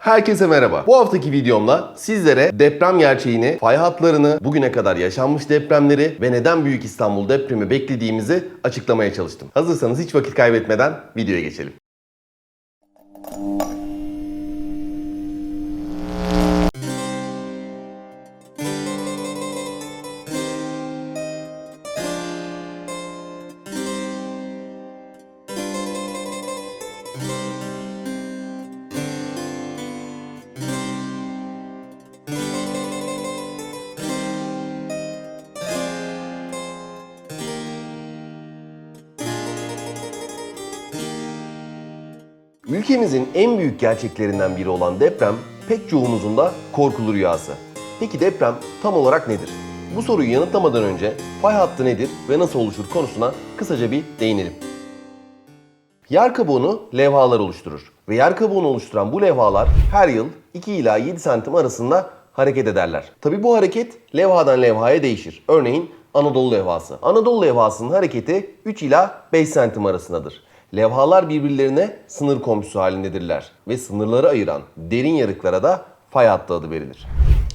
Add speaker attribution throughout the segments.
Speaker 1: Herkese merhaba. Bu haftaki videomla sizlere deprem gerçeğini, fay hatlarını, bugüne kadar yaşanmış depremleri ve neden Büyük İstanbul depremi beklediğimizi açıklamaya çalıştım. Hazırsanız hiç vakit kaybetmeden videoya geçelim. Ülkemizin en büyük gerçeklerinden biri olan deprem pek çoğumuzun da korkulu rüyası. Peki deprem tam olarak nedir? Bu soruyu yanıtlamadan önce fay hattı nedir ve nasıl oluşur konusuna kısaca bir değinelim. Yer kabuğunu levhalar oluşturur ve yer kabuğunu oluşturan bu levhalar her yıl 2 ila 7 santim arasında hareket ederler. Tabi bu hareket levhadan levhaya değişir. Örneğin Anadolu levhası. Anadolu levhasının hareketi 3 ila 5 santim arasındadır. Levhalar birbirlerine sınır komşusu halindedirler ve sınırları ayıran derin yarıklara da fay hattı adı verilir.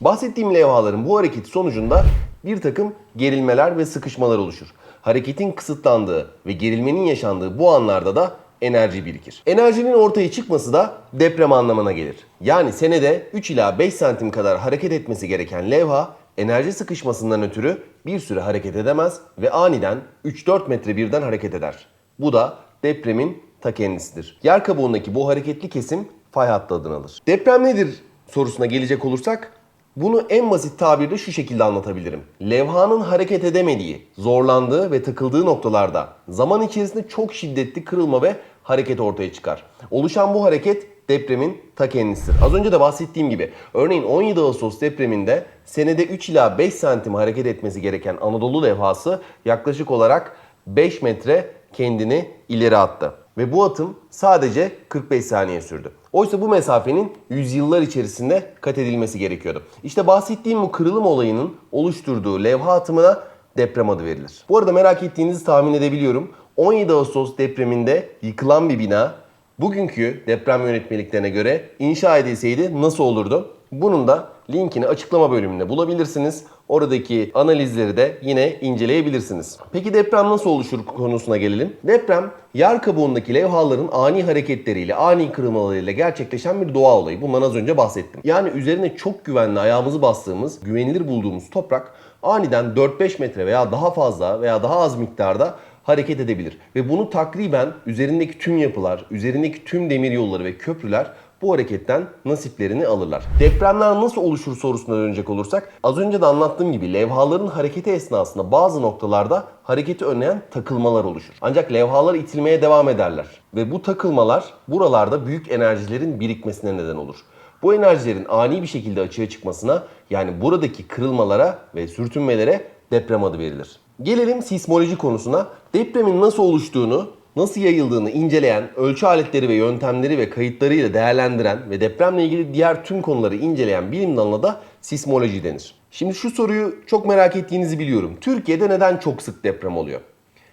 Speaker 1: Bahsettiğim levhaların bu hareketi sonucunda bir takım gerilmeler ve sıkışmalar oluşur. Hareketin kısıtlandığı ve gerilmenin yaşandığı bu anlarda da enerji birikir. Enerjinin ortaya çıkması da deprem anlamına gelir. Yani senede 3 ila 5 santim kadar hareket etmesi gereken levha enerji sıkışmasından ötürü bir süre hareket edemez ve aniden 3-4 metre birden hareket eder. Bu da depremin ta kendisidir. Yer kabuğundaki bu hareketli kesim fay hattı adını alır. Deprem nedir sorusuna gelecek olursak bunu en basit tabirle şu şekilde anlatabilirim. Levhanın hareket edemediği, zorlandığı ve takıldığı noktalarda zaman içerisinde çok şiddetli kırılma ve hareket ortaya çıkar. Oluşan bu hareket depremin ta kendisidir. Az önce de bahsettiğim gibi örneğin 17 Ağustos depreminde senede 3 ila 5 santim hareket etmesi gereken Anadolu levhası yaklaşık olarak 5 metre kendini ileri attı. Ve bu atım sadece 45 saniye sürdü. Oysa bu mesafenin yüzyıllar içerisinde kat edilmesi gerekiyordu. İşte bahsettiğim bu kırılım olayının oluşturduğu levha atımına deprem adı verilir. Bu arada merak ettiğinizi tahmin edebiliyorum. 17 Ağustos depreminde yıkılan bir bina bugünkü deprem yönetmeliklerine göre inşa edilseydi nasıl olurdu? Bunun da linkini açıklama bölümünde bulabilirsiniz. Oradaki analizleri de yine inceleyebilirsiniz. Peki deprem nasıl oluşur konusuna gelelim. Deprem yer kabuğundaki levhaların ani hareketleriyle, ani kırılmalarıyla gerçekleşen bir doğa olayı. Bundan az önce bahsettim. Yani üzerine çok güvenli ayağımızı bastığımız, güvenilir bulduğumuz toprak aniden 4-5 metre veya daha fazla veya daha az miktarda hareket edebilir. Ve bunu takriben üzerindeki tüm yapılar, üzerindeki tüm demir yolları ve köprüler bu hareketten nasiplerini alırlar. Depremler nasıl oluşur sorusuna dönecek olursak az önce de anlattığım gibi levhaların hareketi esnasında bazı noktalarda hareketi önleyen takılmalar oluşur. Ancak levhalar itilmeye devam ederler ve bu takılmalar buralarda büyük enerjilerin birikmesine neden olur. Bu enerjilerin ani bir şekilde açığa çıkmasına yani buradaki kırılmalara ve sürtünmelere deprem adı verilir. Gelelim sismoloji konusuna. Depremin nasıl oluştuğunu, nasıl yayıldığını inceleyen, ölçü aletleri ve yöntemleri ve kayıtlarıyla değerlendiren ve depremle ilgili diğer tüm konuları inceleyen bilim dalına da sismoloji denir. Şimdi şu soruyu çok merak ettiğinizi biliyorum. Türkiye'de neden çok sık deprem oluyor?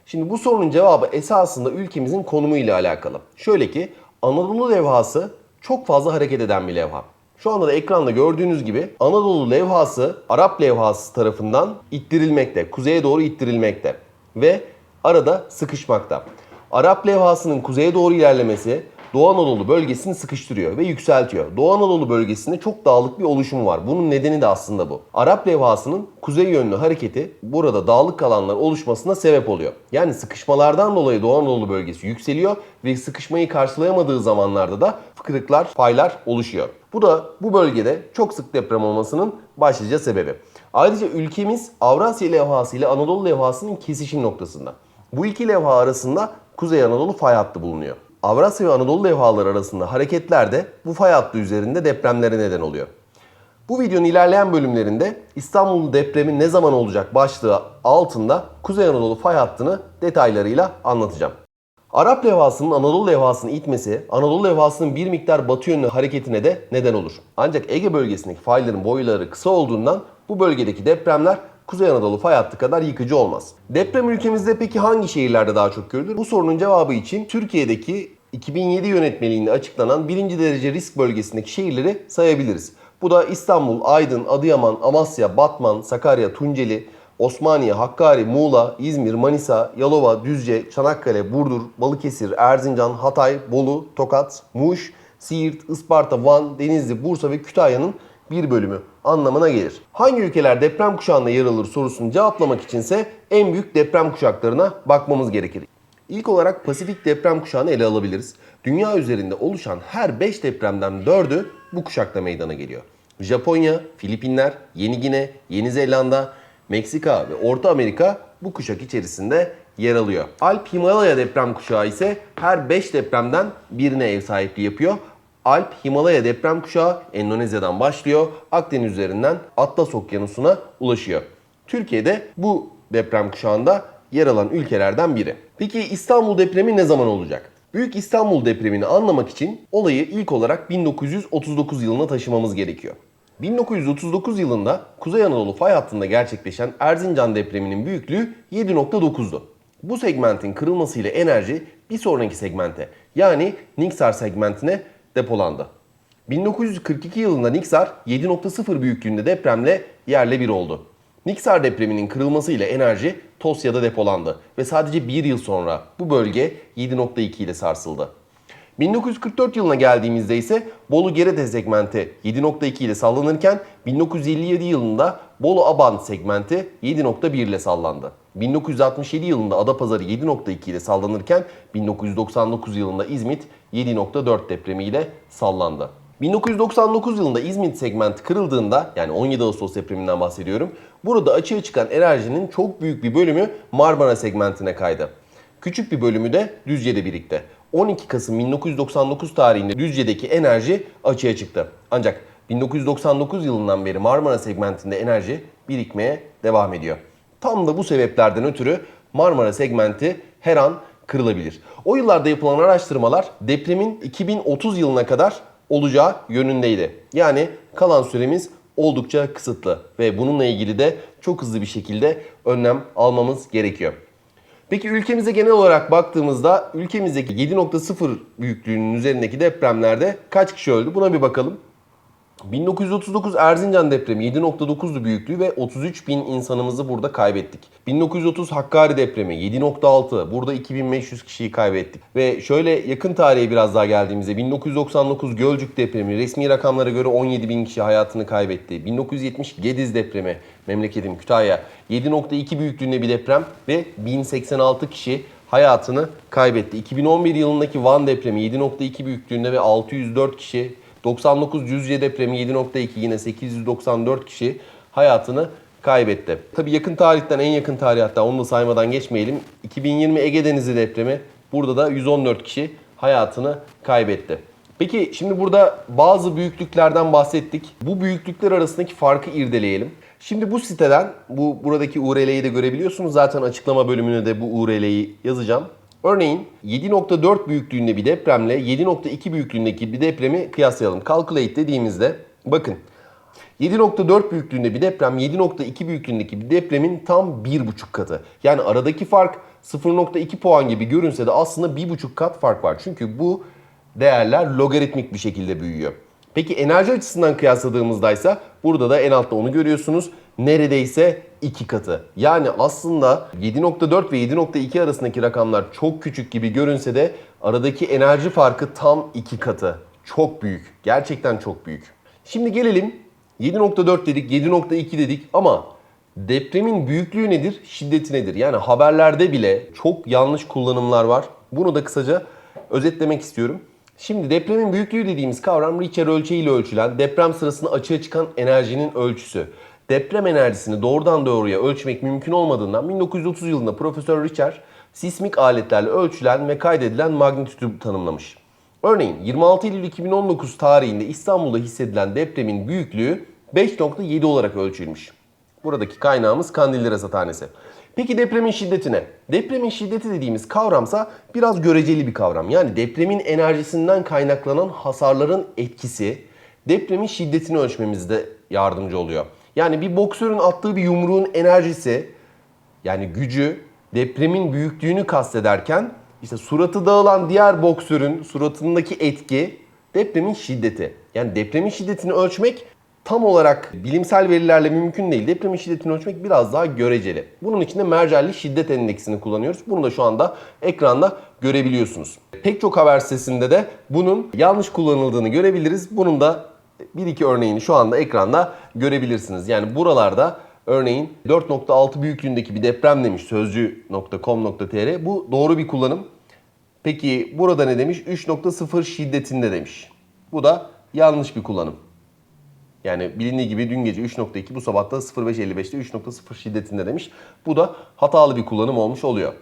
Speaker 1: Şimdi bu sorunun cevabı esasında ülkemizin konumu ile alakalı. Şöyle ki Anadolu levhası çok fazla hareket eden bir levha. Şu anda da ekranda gördüğünüz gibi Anadolu levhası Arap levhası tarafından ittirilmekte, kuzeye doğru ittirilmekte ve arada sıkışmakta. Arap levhasının kuzeye doğru ilerlemesi Doğu Anadolu bölgesini sıkıştırıyor ve yükseltiyor. Doğu Anadolu bölgesinde çok dağlık bir oluşum var. Bunun nedeni de aslında bu. Arap levhasının kuzey yönlü hareketi burada dağlık alanlar oluşmasına sebep oluyor. Yani sıkışmalardan dolayı Doğu Anadolu bölgesi yükseliyor ve sıkışmayı karşılayamadığı zamanlarda da kırıklar, paylar oluşuyor. Bu da bu bölgede çok sık deprem olmasının başlıca sebebi. Ayrıca ülkemiz Avrasya levhası ile Anadolu levhasının kesişim noktasında. Bu iki levha arasında Kuzey Anadolu fay hattı bulunuyor. Avrasya ve Anadolu levhaları arasında hareketler de bu fay hattı üzerinde depremlere neden oluyor. Bu videonun ilerleyen bölümlerinde İstanbul depremi ne zaman olacak başlığı altında Kuzey Anadolu fay hattını detaylarıyla anlatacağım. Arap levhasının Anadolu levhasını itmesi, Anadolu levhasının bir miktar batı yönlü hareketine de neden olur. Ancak Ege bölgesindeki fayların boyları kısa olduğundan bu bölgedeki depremler Kuzey Anadolu fay hattı kadar yıkıcı olmaz. Deprem ülkemizde peki hangi şehirlerde daha çok görülür? Bu sorunun cevabı için Türkiye'deki 2007 yönetmeliğinde açıklanan birinci derece risk bölgesindeki şehirleri sayabiliriz. Bu da İstanbul, Aydın, Adıyaman, Amasya, Batman, Sakarya, Tunceli, Osmaniye, Hakkari, Muğla, İzmir, Manisa, Yalova, Düzce, Çanakkale, Burdur, Balıkesir, Erzincan, Hatay, Bolu, Tokat, Muş, Siirt, Isparta, Van, Denizli, Bursa ve Kütahya'nın bir bölümü anlamına gelir. Hangi ülkeler deprem kuşağında yer alır sorusunu cevaplamak içinse en büyük deprem kuşaklarına bakmamız gerekir. İlk olarak Pasifik deprem kuşağını ele alabiliriz. Dünya üzerinde oluşan her 5 depremden 4'ü bu kuşakta meydana geliyor. Japonya, Filipinler, Yeni Gine, Yeni Zelanda, Meksika ve Orta Amerika bu kuşak içerisinde yer alıyor. Alp Himalaya deprem kuşağı ise her 5 depremden birine ev sahipliği yapıyor. Alp Himalaya deprem kuşağı Endonezya'dan başlıyor. Akdeniz üzerinden Atlas Okyanusu'na ulaşıyor. Türkiye'de bu deprem kuşağında yer alan ülkelerden biri. Peki İstanbul depremi ne zaman olacak? Büyük İstanbul depremini anlamak için olayı ilk olarak 1939 yılına taşımamız gerekiyor. 1939 yılında Kuzey Anadolu fay hattında gerçekleşen Erzincan depreminin büyüklüğü 7.9'du. Bu segmentin kırılmasıyla enerji bir sonraki segmente yani Niksar segmentine depolandı. 1942 yılında Niksar 7.0 büyüklüğünde depremle yerle bir oldu. Niksar depreminin kırılmasıyla enerji Tosya'da depolandı ve sadece bir yıl sonra bu bölge 7.2 ile sarsıldı. 1944 yılına geldiğimizde ise Bolu Gerede segmenti 7.2 ile sallanırken 1957 yılında Bolu Aban segmenti 7.1 ile sallandı. 1967 yılında Adapazarı 7.2 ile sallanırken 1999 yılında İzmit 7.4 depremiyle sallandı. 1999 yılında İzmit segmenti kırıldığında yani 17 Ağustos depreminden bahsediyorum. Burada açığa çıkan enerjinin çok büyük bir bölümü Marmara segmentine kaydı. Küçük bir bölümü de Düzce'de birikti. 12 Kasım 1999 tarihinde Düzce'deki enerji açığa çıktı. Ancak 1999 yılından beri Marmara segmentinde enerji birikmeye devam ediyor. Tam da bu sebeplerden ötürü Marmara segmenti her an kırılabilir. O yıllarda yapılan araştırmalar depremin 2030 yılına kadar olacağı yönündeydi. Yani kalan süremiz oldukça kısıtlı ve bununla ilgili de çok hızlı bir şekilde önlem almamız gerekiyor. Peki ülkemize genel olarak baktığımızda ülkemizdeki 7.0 büyüklüğünün üzerindeki depremlerde kaç kişi öldü? Buna bir bakalım. 1939 Erzincan depremi 7.9'du büyüklüğü ve 33 bin insanımızı burada kaybettik. 1930 Hakkari depremi 7.6 burada 2500 kişiyi kaybettik. Ve şöyle yakın tarihe biraz daha geldiğimizde 1999 Gölcük depremi resmi rakamlara göre 17 bin kişi hayatını kaybetti. 1970 Gediz depremi memleketim Kütahya 7.2 büyüklüğünde bir deprem ve 1086 kişi hayatını kaybetti. 2011 yılındaki Van depremi 7.2 büyüklüğünde ve 604 kişi 99 Cüzce depremi 7.2 yine 894 kişi hayatını kaybetti. Tabi yakın tarihten en yakın tarih hatta onu da saymadan geçmeyelim. 2020 Ege Denizi depremi burada da 114 kişi hayatını kaybetti. Peki şimdi burada bazı büyüklüklerden bahsettik. Bu büyüklükler arasındaki farkı irdeleyelim. Şimdi bu siteden bu buradaki URL'yi de görebiliyorsunuz. Zaten açıklama bölümüne de bu URL'yi yazacağım. Örneğin 7.4 büyüklüğünde bir depremle 7.2 büyüklüğündeki bir depremi kıyaslayalım. Calculate dediğimizde bakın 7.4 büyüklüğünde bir deprem 7.2 büyüklüğündeki bir depremin tam 1.5 katı. Yani aradaki fark 0.2 puan gibi görünse de aslında 1.5 kat fark var. Çünkü bu değerler logaritmik bir şekilde büyüyor. Peki enerji açısından kıyasladığımızda ise burada da en altta onu görüyorsunuz. Neredeyse iki katı. Yani aslında 7.4 ve 7.2 arasındaki rakamlar çok küçük gibi görünse de aradaki enerji farkı tam iki katı. Çok büyük. Gerçekten çok büyük. Şimdi gelelim 7.4 dedik, 7.2 dedik ama depremin büyüklüğü nedir, şiddeti nedir? Yani haberlerde bile çok yanlış kullanımlar var. Bunu da kısaca özetlemek istiyorum. Şimdi depremin büyüklüğü dediğimiz kavram Richter ölçeğiyle ölçülen deprem sırasında açığa çıkan enerjinin ölçüsü. Deprem enerjisini doğrudan doğruya ölçmek mümkün olmadığından 1930 yılında Profesör Richter sismik aletlerle ölçülen ve kaydedilen magnitüdü tanımlamış. Örneğin 26 Eylül 2019 tarihinde İstanbul'da hissedilen depremin büyüklüğü 5.7 olarak ölçülmüş. Buradaki kaynağımız Kandilli Rasathanesi. Peki depremin şiddeti ne? Depremin şiddeti dediğimiz kavramsa biraz göreceli bir kavram. Yani depremin enerjisinden kaynaklanan hasarların etkisi depremin şiddetini ölçmemizde yardımcı oluyor. Yani bir boksörün attığı bir yumruğun enerjisi yani gücü depremin büyüklüğünü kastederken İşte suratı dağılan diğer boksörün suratındaki etki depremin şiddeti. Yani depremin şiddetini ölçmek tam olarak bilimsel verilerle mümkün değil. Depremin şiddetini ölçmek biraz daha göreceli. Bunun için de Mercalli Şiddet Endeksini kullanıyoruz. Bunu da şu anda ekranda görebiliyorsunuz. Pek çok haber sitesinde de bunun yanlış kullanıldığını görebiliriz. Bunun da bir iki örneğini şu anda ekranda görebilirsiniz. Yani buralarda örneğin 4.6 büyüklüğündeki bir deprem demiş sözcü.com.tr. Bu doğru bir kullanım. Peki burada ne demiş? 3.0 şiddetinde demiş. Bu da yanlış bir kullanım. Yani bilindiği gibi dün gece 3.2 bu sabah da 05.55'te 3.0 şiddetinde demiş. Bu da hatalı bir kullanım olmuş oluyor.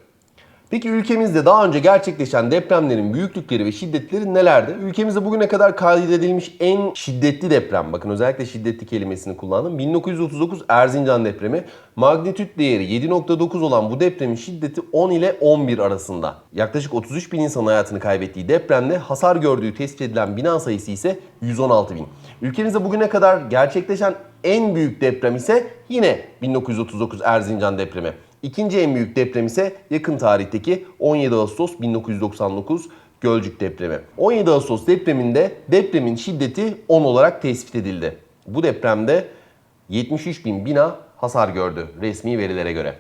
Speaker 1: Peki ülkemizde daha önce gerçekleşen depremlerin büyüklükleri ve şiddetleri nelerdi? Ülkemizde bugüne kadar kaydedilmiş en şiddetli deprem, bakın özellikle şiddetli kelimesini kullandım. 1939 Erzincan depremi. Magnitüt değeri 7.9 olan bu depremin şiddeti 10 ile 11 arasında. Yaklaşık 33 bin insan hayatını kaybettiği depremde hasar gördüğü tespit edilen bina sayısı ise 116 bin. Ülkemizde bugüne kadar gerçekleşen en büyük deprem ise yine 1939 Erzincan depremi. İkinci en büyük deprem ise yakın tarihteki 17 Ağustos 1999 Gölcük depremi. 17 Ağustos depreminde depremin şiddeti 10 olarak tespit edildi. Bu depremde 73 bin bina hasar gördü resmi verilere göre.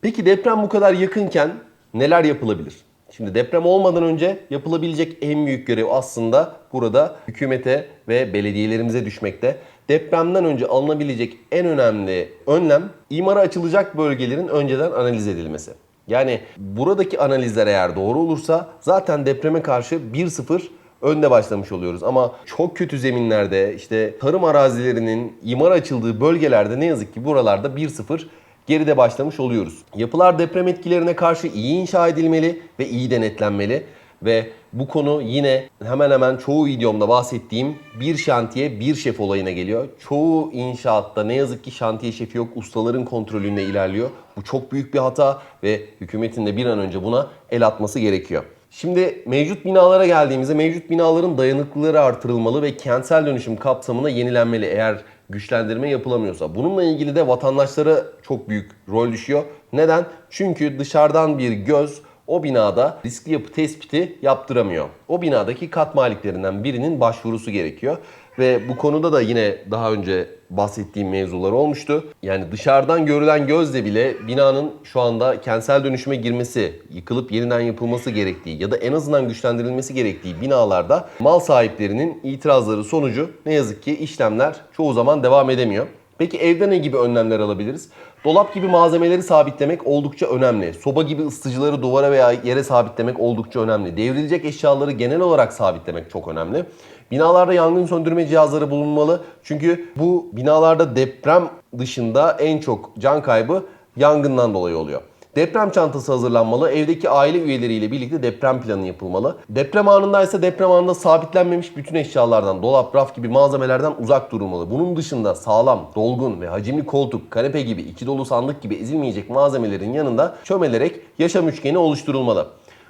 Speaker 1: Peki deprem bu kadar yakınken neler yapılabilir? Şimdi deprem olmadan önce yapılabilecek en büyük görev aslında burada hükümete ve belediyelerimize düşmekte. Depremden önce alınabilecek en önemli önlem imara açılacak bölgelerin önceden analiz edilmesi. Yani buradaki analizler eğer doğru olursa zaten depreme karşı 1-0 önde başlamış oluyoruz. Ama çok kötü zeminlerde işte tarım arazilerinin imar açıldığı bölgelerde ne yazık ki buralarda 1-0 geride başlamış oluyoruz. Yapılar deprem etkilerine karşı iyi inşa edilmeli ve iyi denetlenmeli. Ve bu konu yine hemen hemen çoğu videomda bahsettiğim bir şantiye bir şef olayına geliyor. Çoğu inşaatta ne yazık ki şantiye şefi yok, ustaların kontrolünde ilerliyor. Bu çok büyük bir hata ve hükümetin de bir an önce buna el atması gerekiyor. Şimdi mevcut binalara geldiğimizde mevcut binaların dayanıklılığı artırılmalı ve kentsel dönüşüm kapsamına yenilenmeli eğer güçlendirme yapılamıyorsa. Bununla ilgili de vatandaşlara çok büyük rol düşüyor. Neden? Çünkü dışarıdan bir göz o binada riskli yapı tespiti yaptıramıyor. O binadaki kat maliklerinden birinin başvurusu gerekiyor. Ve bu konuda da yine daha önce bahsettiğim mevzular olmuştu. Yani dışarıdan görülen gözle bile binanın şu anda kentsel dönüşüme girmesi, yıkılıp yeniden yapılması gerektiği ya da en azından güçlendirilmesi gerektiği binalarda mal sahiplerinin itirazları sonucu ne yazık ki işlemler çoğu zaman devam edemiyor. Peki evde ne gibi önlemler alabiliriz? Dolap gibi malzemeleri sabitlemek oldukça önemli. Soba gibi ısıtıcıları duvara veya yere sabitlemek oldukça önemli. Devrilecek eşyaları genel olarak sabitlemek çok önemli. Binalarda yangın söndürme cihazları bulunmalı. Çünkü bu binalarda deprem dışında en çok can kaybı yangından dolayı oluyor. Deprem çantası hazırlanmalı. Evdeki aile üyeleriyle birlikte deprem planı yapılmalı. Deprem anında ise deprem anında sabitlenmemiş bütün eşyalardan, dolap, raf gibi malzemelerden uzak durulmalı. Bunun dışında sağlam, dolgun ve hacimli koltuk, kanepe gibi, içi dolu sandık gibi ezilmeyecek malzemelerin yanında çömelerek yaşam üçgeni oluşturulmalı.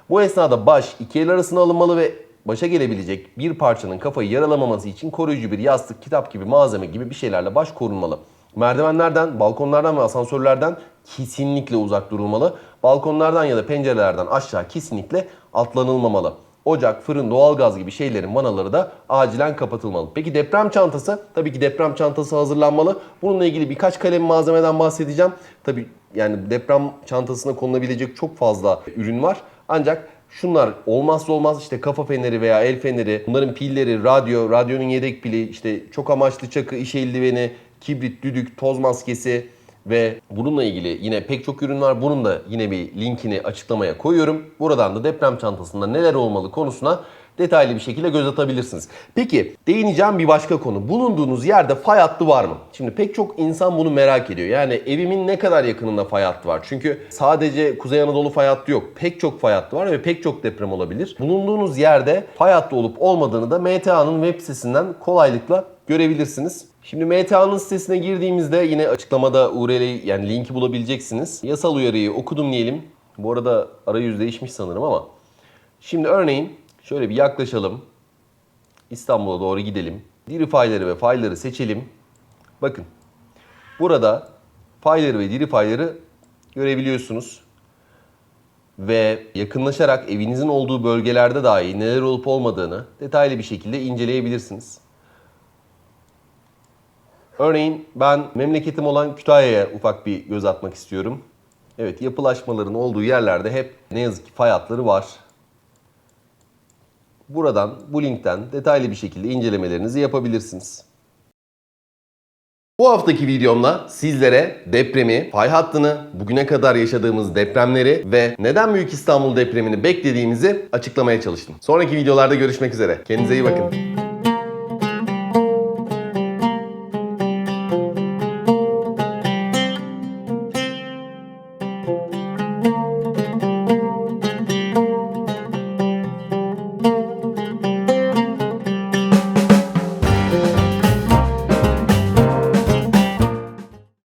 Speaker 1: Bu esnada baş iki el arasına alınmalı ve başa gelebilecek bir parçanın kafayı yaralamaması için koruyucu bir yastık, kitap gibi malzeme gibi bir şeylerle baş korunmalı. Merdivenlerden, balkonlardan ve asansörlerden kesinlikle uzak durulmalı. Balkonlardan ya da pencerelerden aşağı kesinlikle atlanılmamalı. Ocak, fırın, doğalgaz gibi şeylerin vanaları da acilen kapatılmalı. Peki deprem çantası? Tabii ki deprem çantası hazırlanmalı. Bununla ilgili birkaç kalem malzemeden bahsedeceğim. Tabii yani deprem çantasına konulabilecek çok fazla ürün var. Ancak Şunlar olmazsa olmaz işte kafa feneri veya el feneri, bunların pilleri, radyo, radyonun yedek pili, işte çok amaçlı çakı, iş eldiveni, kibrit, düdük, toz maskesi ve bununla ilgili yine pek çok ürün var. Bunun da yine bir linkini açıklamaya koyuyorum. Buradan da deprem çantasında neler olmalı konusuna detaylı bir şekilde göz atabilirsiniz. Peki değineceğim bir başka konu. Bulunduğunuz yerde fay hattı var mı? Şimdi pek çok insan bunu merak ediyor. Yani evimin ne kadar yakınında fay hattı var? Çünkü sadece Kuzey Anadolu fay hattı yok. Pek çok fay hattı var ve pek çok deprem olabilir. Bulunduğunuz yerde fay hattı olup olmadığını da MTA'nın web sitesinden kolaylıkla görebilirsiniz. Şimdi MTA'nın sitesine girdiğimizde yine açıklamada URL yani linki bulabileceksiniz. Yasal uyarıyı okudum diyelim. Bu arada arayüz değişmiş sanırım ama. Şimdi örneğin şöyle bir yaklaşalım. İstanbul'a doğru gidelim. Diri fayları ve fayları seçelim. Bakın. Burada fayları ve diri fayları görebiliyorsunuz. ve yakınlaşarak evinizin olduğu bölgelerde dahi neler olup olmadığını detaylı bir şekilde inceleyebilirsiniz. Örneğin ben memleketim olan Kütahya'ya ufak bir göz atmak istiyorum. Evet yapılaşmaların olduğu yerlerde hep ne yazık ki fay hatları var. Buradan bu linkten detaylı bir şekilde incelemelerinizi yapabilirsiniz. Bu haftaki videomda sizlere depremi, fay hattını, bugüne kadar yaşadığımız depremleri ve neden Büyük İstanbul depremini beklediğimizi açıklamaya çalıştım. Sonraki videolarda görüşmek üzere. Kendinize iyi bakın.